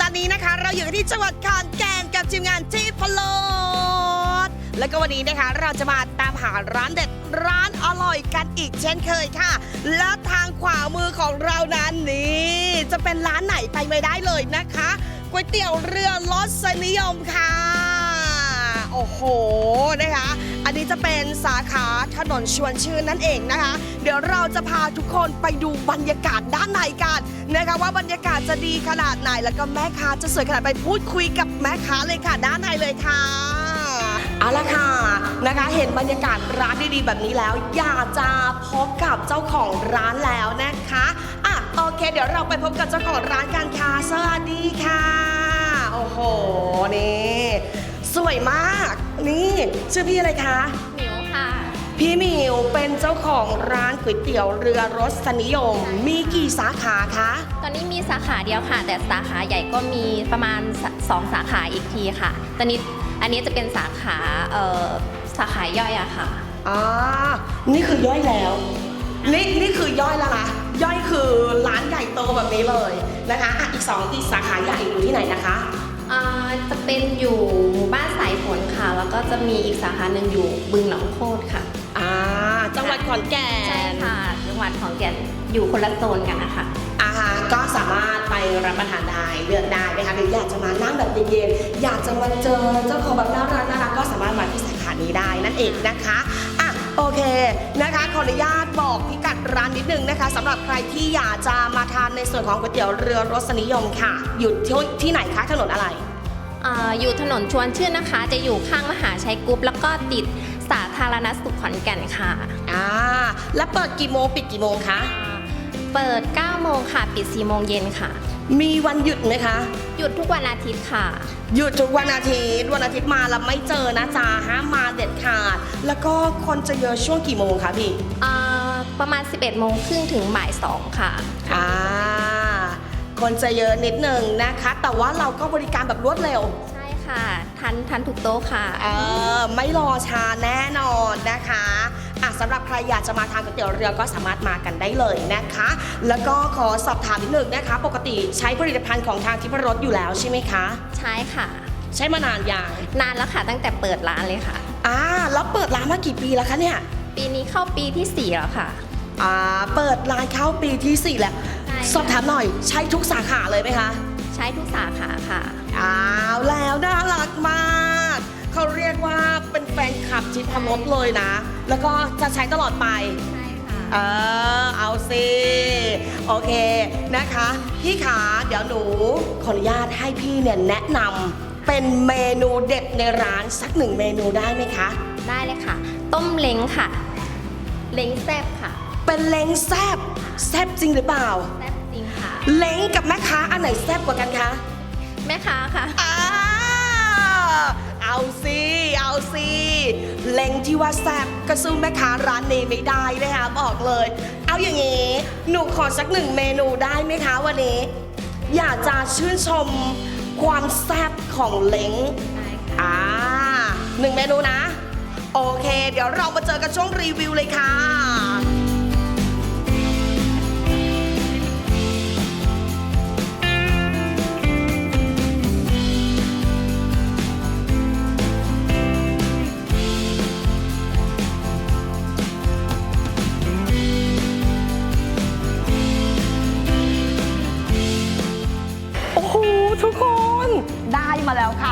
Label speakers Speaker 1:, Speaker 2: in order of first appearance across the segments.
Speaker 1: ตอนนี้นะคะ เราอยู่ที่จังหวัดขอนแก่นกับทีมงานที่พลดแล้วก็วันนี้นะคะเราจะมาตามหาร้านเด็ดร้านอร่อยกันอีกเช่นเคยค่ะ และทางขวามือของเรานั้นนี่จะเป็นร้านไหนไปไม่ได้เลยนะคะก๋วยเตี๋ยวเรือรสนิยมค่ะ โอ้โหนะคะ อันนี้จะเป็นสาขาถนนชวนชื่นนั่นเองนะคะ เดี๋ยวเราจะพาทุกคนไปดูบรรยากาศด้านในกันนะคะว่าบรรยากาศจะดีขนาดไหนแล้วก็แม่ค้าจะสวยขนาดไหนไปพูดคุยกับแม่ค้าเลยค่ะ ด้านในเลยค่ะเอาละค่ะนะคะเห็นบรรยากาศร้านดีๆแบบนี้แล้ว อยากจะพบกับเจ้าของร้านแล้วนะคะอะโอเค เดี๋ยวเราไปพบกับเจ้าของร้านกันค่ะสวัสดีค่ะ โอ้โหนี่ สวยมาก นี่ ชื่อพี่อะไรคะ
Speaker 2: หมิวค่ะ
Speaker 1: พี่หมิวเป็นเจ้าของร้านก๋วยเตี๋ยวเรือรสนิยม มีกี่สาขาคะ
Speaker 2: ตอนนี้มีสาขาเดียวค่ะ แต่สาขาใหญ่ก็มีประมาณสสองสาขาอีกทีค่ะ ตอนนี้อันนี้จะเป็นสาขาเอ่อสาขาย่อยอะค่ะ
Speaker 1: อ่านี่คือย่อยแล้ว นี่นี่คือย่อยแล้วนะย่อยคือร้านใหญ่โตแบบนี้เลยนะคะอะอีกสองอีกสาขาใหญ่อยู่ที่ไหนนะคะ
Speaker 2: อ่า จะเป็นอยู่หมู่บ้านสายฝนค่ะ แล้วก็จะมีอีกสาขาหนึ่งอยู่บึงหนองโคตรค่ะ
Speaker 1: อ่าจังหวัดขอนแก่น
Speaker 2: ใช่ค่ะจังหวัดของแก่นอยู่คนละโซนกันนะคะ
Speaker 1: อาหารก็สามารถไปรับประทานได้เลือกได้นะคะหรืออยากจะมานั่งแบบเย็นๆอยากจะมาเจอเจ้าของแบบน่ารักน่ารักก็สามารถมาที่สาขานี้ได้นั่นเองนะคะอะโอเคนะคะขออนุญาตบอกพิกัด ร้านนิดนึงนะคะสำหรับใครที่อยากจะมาทานในส่วนของก๋วยเตี๋ยวเรือรสนิยมค่ะ อยู่ที่ที่ไหนคะถนนอะไร
Speaker 2: อ่าอยู่ถนนชวนชื่นนะคะ จะอยู่ข้างมหาชัยกรุ๊ปแล้วก็ติดสาธารณสุขขอนแก่นค่ะ
Speaker 1: อ่าแล้วเปิดกี่โมงปิดกี่โมงคะ
Speaker 2: อ่าเปิด 9 โมงค่ะ ปิด 4 โมงเย็นค่ะ
Speaker 1: มีวันหยุดไหมคะ
Speaker 2: หยุดทุกวันอาทิตย์ค่ะ
Speaker 1: หยุดทุกวันอาทิตย์ วันอาทิตย์มาแล้วไม่เจอนะจ๊ะห้ามมาเด็ดขาด แล้วก็คนจะเยอะช่วงกี่โมงคะพี่
Speaker 2: อ่าประมาณ 11โมงครึ่งถึงบ่าย2ค่ะ
Speaker 1: อ่า คนจะเยอะนิดหนึ่งนะคะ แต่ว่าเราก็บริการแบบรวดเร็ว
Speaker 2: ใช่ค่ะ ทันทันถูกโต๊ะค่ะ
Speaker 1: เออ ไม่รอช้าแน่นอนนะคะ อะสำหรับใครอยากจะมาทานก๋วยเตี๋ยวเรือก็สามารถมากันได้เลยนะคะ แล้วก็ขอสอบถามนิดหนึ่งนะคะ ปกติใช้ผลิตภัณฑ์ของทางทิพรสอยู่แล้วใช่ไหมคะ
Speaker 2: ใช่ค่ะ
Speaker 1: ใช้มานานยัง
Speaker 2: นานแล้วค่ะ ตั้งแต่เปิดร้านเลยค่ะ
Speaker 1: อ่าแล้วเปิดร้านมากี่ปีแล้วคะเนี่ย
Speaker 2: ปีนี้เข้าปีที่ 4 แล้วค่ะ
Speaker 1: อ่าเปิดร้านเข้าปีที่ 4 แล้ว
Speaker 2: ใช่ค่ะ
Speaker 1: สอบถามหน่อยใช้ทุกสาขาเลยไหมคะ
Speaker 2: ใช้ทุกสาขาค่ะ
Speaker 1: อ้าวแล้วน่ารักมาก เขาเรียกว่าเป็นแฟนคลับทิพรสเลยนะ แล้วก็จะใช้ตลอดไป
Speaker 2: ใช่ค่ะ
Speaker 1: เออเอาสิโอเคนะคะ พี่ขาเดี๋ยวหนูขออนุญาตให้พี่เนี่ยแนะนำเป็นเมนูเด็ดในร้านสักหนึ่งเมนูได้ไหมคะ
Speaker 2: ได้เลยค่ะ ต้มเล้งค่ะ เล้งแซบค่ะ
Speaker 1: เป็นเล้งแซบแซบจริงหรือเปล่า
Speaker 2: แซบจริงค่ะ
Speaker 1: เล้งกับแม่ค้าอันไหนแซบกว่ากันคะ
Speaker 2: แม่ค้าค่ะ
Speaker 1: อ่าเอา ล้งที่ว่าแซ่บก็สู้แม่ค้าร้านนี้ไม่ได้นะคะบอกเลย เอาอย่างนี้หนูขอสักหนึ่งเมนูได้ไหมคะวันนี้ อยากจะชื่นชมความแซ่บของเล้งอ่าหนึ่งเมนูนะ โอเค เดี๋ยวเรามาเจอกันช่วงรีวิวเลยค่ะ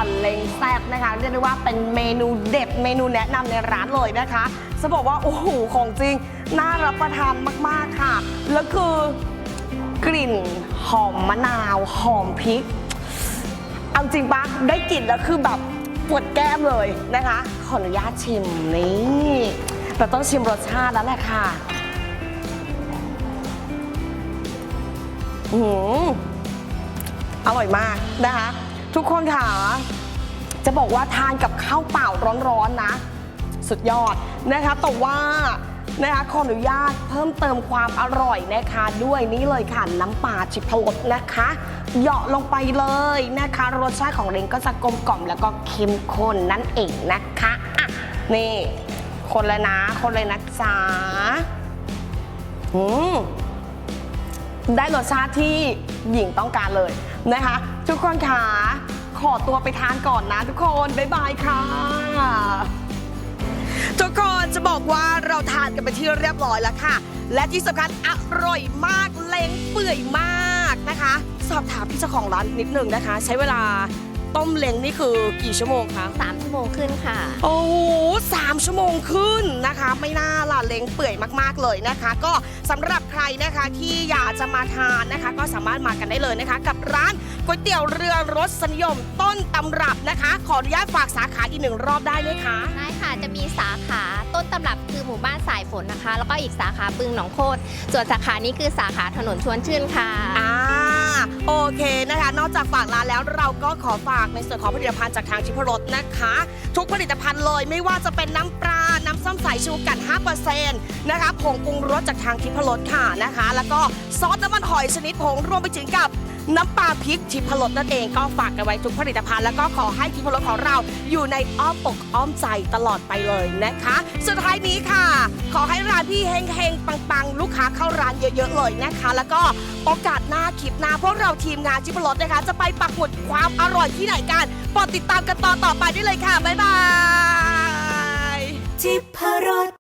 Speaker 1: มาแล้วค่ะเล้งแซ่บนะคะเรียกได้ว่าเป็นเมนูเด็ดเมนูแนะนำในร้านเลยนะคะจะบอกว่าโอ้โหของจริงน่ารับประทานมากๆค่ะ แล้วคือกลิ่นหอมมะนาวหอมพริกเอาจริงปะได้กลิ่นแล้วคือแบบปวดแก้มเลยนะคะ ขออนุญาตชิมนี่เราต้องชิมรสชาติแล้วแหละค่ะอือหืออร่อยมากนะคะ ทุกคนค่ะ จะบอกว่าทานกับข้าวเปล่าร้อนๆนะ สุดยอดนะคะแต่ว่านะคะขออนุญาตเพิ่มเติมความอร่อยนะคะด้วยนี่เลยค่ะน้ำปลาชิพรสนะคะเหยาะลงไปเลยนะคะรสชาติของเลงก็จะกลมกล่อมแล้วก็เข้มข้นนั่นเองนะคะอะนี่คนเลยนะ คนเลยนะจ๊ะอืมได้รสชาติที่หญิงต้องการเลย นะคะ ทุกคนขาขอตัวไปทานก่อนนะทุกคน บ๊ายบายค่ะ ทุกคนจะบอกว่าเราทานกันไปที่เรียบร้อยแล้วค่ะ และที่สำคัญอร่อยมากเล้งเปื่อยมากนะคะ สอบถามพี่เจ้าของร้านนิดนึงนะคะ ใช้เวลา ต้มเล้งนี่คือกี่ชั่วโมงคะ
Speaker 2: 3ชั่วโมงขึ้นค่ะ
Speaker 1: โอ้โหสามชั่วโมงขึ้นนะคะ ไม่น่าล่ะเล้งเปื่อยมากๆเลยนะคะ ก็สำหรับใครนะคะที่อยากจะมาทานนะคะ ก็สามารถมากันได้เลยนะคะ กับร้านก๋วยเตี๋ยวเรือรสนิยมต้นตำรับนะคะ ขออนุญาตฝากสาขาอีกหนึ่งรอบได้ไหมคะ
Speaker 2: ได้ค่ะจะมีสาขาต้นตำรับคือหมู่บ้านสายฝนนะคะ แล้วก็อีกสาขาบึงหนองโคตรส่วนสาขานี้คือสาขาถนนชวนชื่นค่ะ
Speaker 1: โอเคนะคะ นอกจากฝากร้านแล้วเราก็ขอฝากในส่วนของผลิตภัณฑ์จากทางชิพรสนะคะ ทุกผลิตภัณฑ์เลยไม่ว่าจะเป็นน้ำปลา น้ำส้มสายชูกัน 5%นะคะผงปรุงรสจากทางทิพรสค่ะนะคะ แล้วก็ซอสน้ำมันหอยชนิดผงรวมไปถึงกับ น้ำปลาพริกทิพรสนั่นเองก็ฝากกันไว้ทุกผลิตภัณฑ์แล้วก็ขอให้ทิพรสของเราอยู่ในอ้อมอกอ้อมใจตลอดไปเลยนะคะ สุดท้ายนี้ค่ะ ขอให้ร้านพี่เฮงเฮงๆปังๆ ลูกค้าเข้าร้านเยอะๆเลยนะคะ แล้วก็โอกาสหน้าคลิปหน้าพวกเราทีมงานทิพรสนะคะ จะไปปักหมุดความอร่อยที่ไหนกันโปรดติดตามกันต่อต่อไปได้เลยค่ะบ๊ายบาย
Speaker 3: ทิพรส